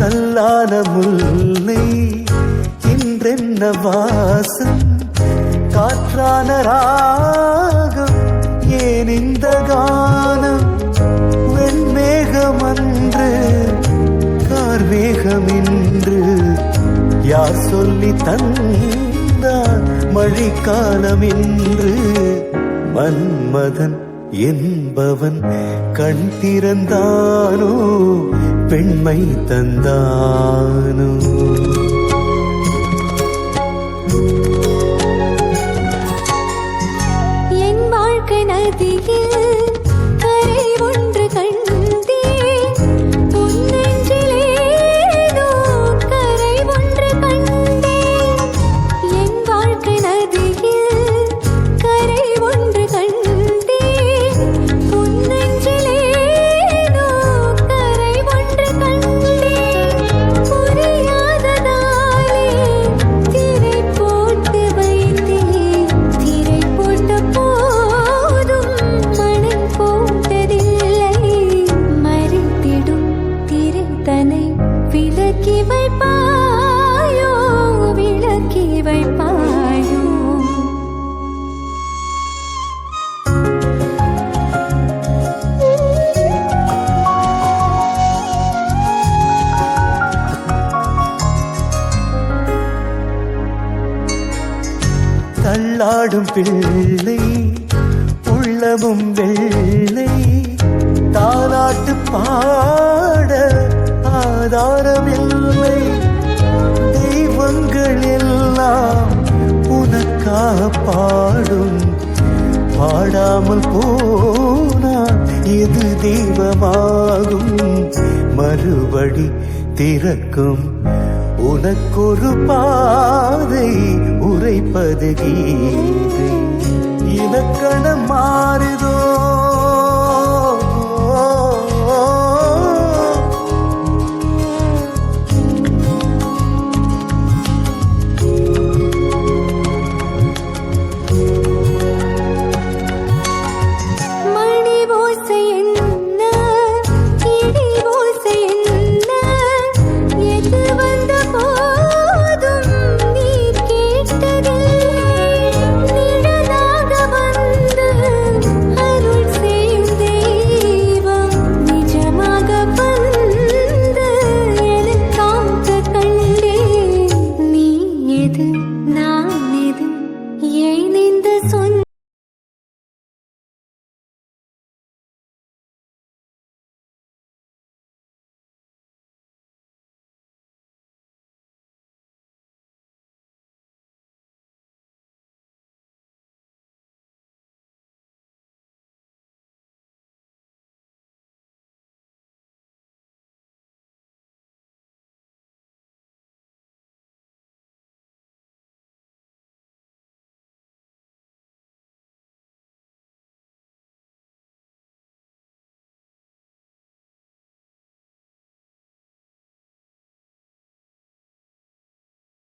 கல்லான முல்லை இன்றென்ன வாசம்? காற்றான ராகம் ஏன் இந்த கானம்? வெண்மேகம் அன்று கார்மேகம் இன்று யார் சொல்லி தந்தார் மழைக்காலம் என்று மன்மதன் என்பவன் கண் திறந்தானோ? பெண்மை தந்தானும். தள்ளாடும் பிள்ளை உள்ளமும் வெள்ளை. தாலாட்டு பாட ஆதாரமில்லை. தெய்வங்கள் எல்லாம் உனக்காக பாடும் பாடாமல் போனால் எது தெய்வமாகும்? மறுபடி திறக்கும் உனக்கொரு பாதை உரைப்பது கீதை. இலக்கணம் மாறுதோ?